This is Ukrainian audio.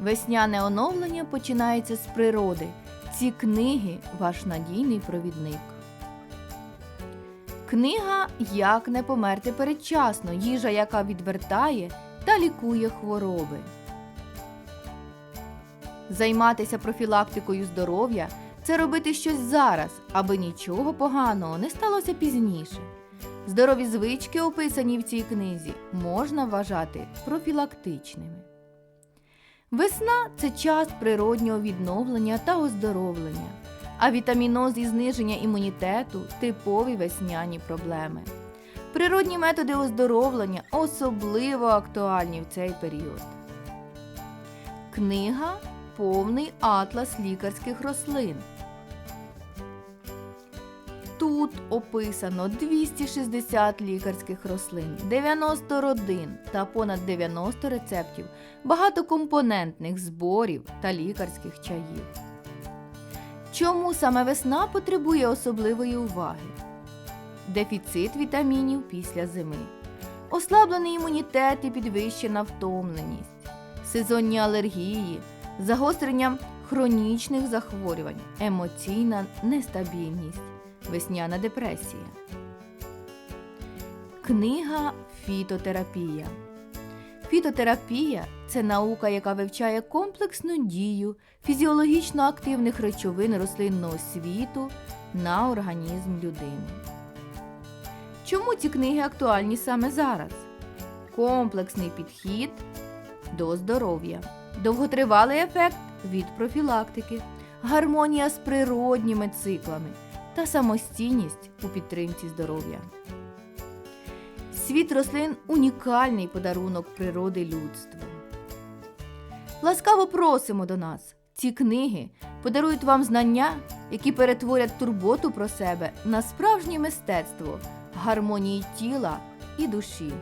Весняне оновлення починається з природи. Ці книги ваш надійний провідник. Книга Як не померти передчасно. Їжа, яка відвертає та лікує хвороби. Займатися профілактикою здоров'я це робити щось зараз, аби нічого поганого не сталося пізніше. Здорові звички, описані в цій книзі, можна вважати профілактичними. Весна це час природнього відновлення та оздоровлення, а вітаміноз і зниження імунітету типові весняні проблеми. Природні методи оздоровлення особливо актуальні в цей період. Книга Повний атлас лікарських рослин. Тут описано 260 лікарських рослин, 90 родин та понад 90 рецептів багатокомпонентних зборів та лікарських чаїв. Чому саме весна потребує особливої уваги? Дефіцит вітамінів після зими, ослаблений імунітет і підвищена втомленість, сезонні алергії, загострення хронічних захворювань, емоційна нестабільність, весняна депресія. Книга Фітотерапія. Фітотерапія це наука, яка вивчає комплексну дію фізіологічно активних речовин рослинного світу на організм людини. Чому ці книги актуальні саме зараз? Комплексний підхід до здоров'я, довготривалий ефект від профілактики, гармонія з природніми циклами та самостійність у підтримці здоров'я. Світ рослин унікальний подарунок природи людству. Ласкаво просимо до нас. Ці книги подарують вам знання, які перетворять турботу про себе на справжнє мистецтво гармонії тіла і душі.